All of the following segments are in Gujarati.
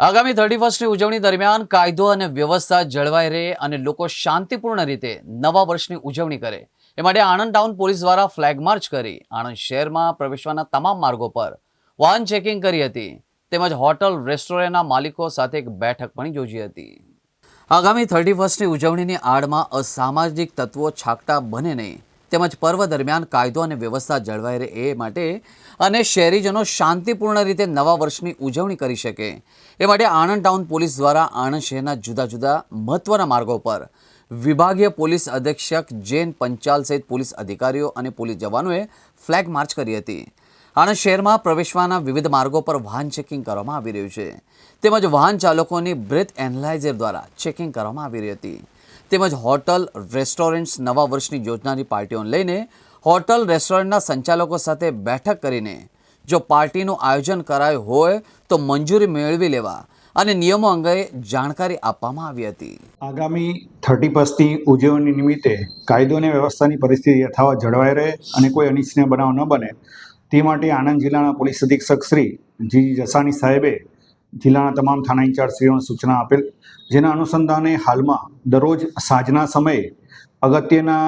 આગામી થર્ટી ફર્સ્ટની ઉજવણી દરમિયાન કાયદો અને વ્યવસ્થા જળવાઈ રહે અને લોકો શાંતિપૂર્ણ રીતે નવા વર્ષની ઉજવણી કરે. એ માટે આણંદ ટાઉન પોલીસ દ્વારા ફ્લેગ માર્ચ કરી આણંદ શહેરમાં પ્રવેશવાના તમામ માર્ગો પર વાહન ચેકિંગ કરી હતી. તેમજ હોટલ રેસ્ટોરન્ટના માલિકો સાથે એક બેઠક પણ યોજી હતી. આગામી થર્ટી ફર્સ્ટની ઉજવણીની આડમાં અસામાજિક તત્વો છાકટા બને નહીં. તેમજ પર્વ દરમિયાન કાયદો અને વ્યવસ્થા જળવાઈ રહે એ માટે અને શહેરીજનો શાંતિપૂર્ણ રીતે નવા વર્ષની ઉજવણી કરી શકે. એ માટે આણંદ ટાઉન પોલીસ દ્વારા આણંદ શહેરના જુદા જુદા મહત્વના માર્ગો પર વિભાગીય પોલીસ અધિક્ષક જૈન પંચાલ સહિત પોલીસ અધિકારીઓ અને પોલીસ જવાનોએ ફ્લેગ માર્ચ કરી હતી. આણંદ શહેરમાં પ્રવેશવાના વિવિધ માર્ગો પર વાહન ચેકિંગ કરવામાં આવી રહ્યું છે. તેમજ વાહન ચાલકોની બ્રેથ એનાલાઇઝર દ્વારા ચેકિંગ કરવામાં આવી રહી હતી. તેમજ હોટલ રેસ્ટોરન્ટ્સ નવા વર્ષની યોજનાની પાર્ટીઓને લઈને હોટલ રેસ્ટોરન્ટના સંચાલકો સાથે બેઠક કરીને જો પાર્ટીનું આયોજન કરાયું હોય તો મંજૂરી મેળવી લેવા અને નિયમો અંગે જાણકારી આપવામાં આવી હતી. આગામી થર્ટી ફર્સ્ટની ઉજવણી નિમિત્તે કાયદો અને વ્યવસ્થાની પરિસ્થિતિ યથાવત જળવાઈ રહે અને કોઈ અનિચ્છનીય બનાવ ન બને, તે માટે આણંદ જિલ્લાના પોલીસ અધિક્ષક શ્રી જી જસાણી સાહેબે જિલ્લાના તમામ થાણા ઇન્ચાર્જશ્રીઓને સૂચના આપેલ. જેના અનુસંધાને હાલમાં દરરોજ સાંજના સમયે અગત્યના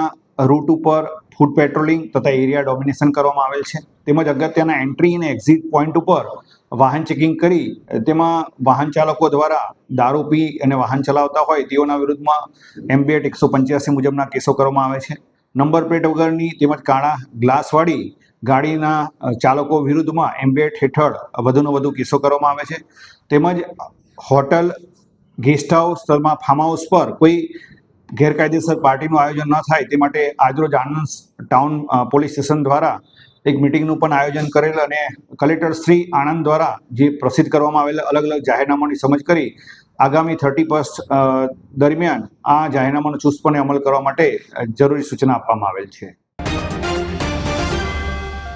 રૂટ ઉપર ફૂડ પેટ્રોલિંગ તથા એરિયા ડોમિનેશન કરવામાં આવેલ છે. તેમજ અગત્યના એન્ટ્રી અને એક્ઝિટ પોઈન્ટ ઉપર વાહન ચેકિંગ કરી તેમાં વાહન ચાલકો દ્વારા દારૂ પી અને વાહન ચલાવતા હોય તેઓના વિરુદ્ધમાં એમબીએટ એકસો પંચ્યાસી મુજબના કેસો કરવામાં આવે છે. નંબર પ્લેટ વગરની તેમજ કાળા ગ્લાસવાળી ગાડીના ચાલકો વિરુદ્ધમાં એમ્બેટ હેઠળ વધુને વધુ કેસો કરવામાં આવે છે. તેમજ હોટલ, ગેસ્ટ હાઉસ તથા ફાર્મ હાઉસ પર કોઈ ગેરકાયદેસર પાર્ટીનું આયોજન ન થાય તે માટે આજરોજ આણંદ ટાઉન પોલીસ સ્ટેશન દ્વારા એક મિટિંગનું પણ આયોજન કરેલ અને કલેક્ટર શ્રી આણંદ દ્વારા જે પ્રસિદ્ધ કરવામાં આવેલ અલગ અલગ જાહેરનામાની સમજ કરી આગામી થર્ટી ફર્સ્ટ દરમિયાન આ જાહેરનામાનો ચુસ્તપણે અમલ કરવા માટે જરૂરી સૂચના આપવામાં આવેલ છે.